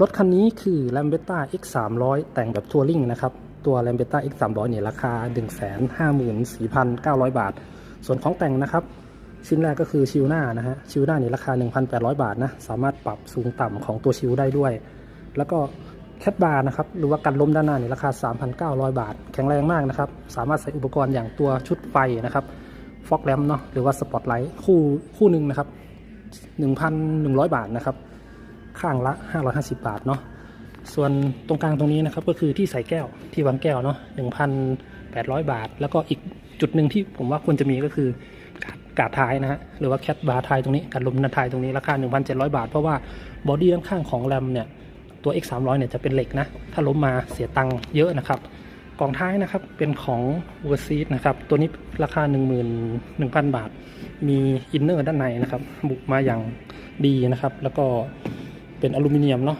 รถคันนี้คือ l a m b e t t a X 3 0 0แต่งแบบทัวริงนะครับ ตัว l a m b e t t a X 3 0 0เนี่ยราคา 154,900 บาท ส่วนของแต่งนะครับ ชิ้นแรกก็คือชิวหน้านะฮะชิวหน้านี่ราคา 1,800 บาทนะ สามารถปรับสูงต่ำของตัวชิวได้ด้วย แล้วก็แคทบาร์นะครับหรือว่ากันล้มด้านหน้าเนี่ยราคา 3,900 บาท แข็งแรงมากนะครับ สามารถใส่อุปกรณ์อย่างตัวชุดไฟนะครับฟอกแลมเนาะหรือว่าสปอตไลท์คู่คู่หนึ่งนะครับ 1,100 บาทนะครับ ข้างละ 550 บาทเนาะส่วนตรงกลางตรงนี้นะครับก็คือที่ใส่แก้วที่วางแก้วเนาะ1,800 บาท แล้วก็อีกจุดหนึ่งที่ผมว่าควรจะมีก็คือกาดกาดท้ายนะฮะหรือว่าแคทบาร์ท้ายตรงนี้การลมนาท้ายตรงนี้ราคา 1,700 บาท เพราะว่าบอดี้ด้านข้างของแรมเนี่ยตัว X 3 0 0 เนี่ยจะเป็นเหล็กนะ ถ้าล้มมาเสียตังค์เยอะนะครับกล่องท้ายนะครับเป็นของ v e r s i t นะครับ ตัวนี้ราคา 11,000 บาท มีอินเนอร์ด้านในนะครับ บุกมาอย่างดีนะครับ แล้วก็ เป็นอลูมิเนียมเนาะ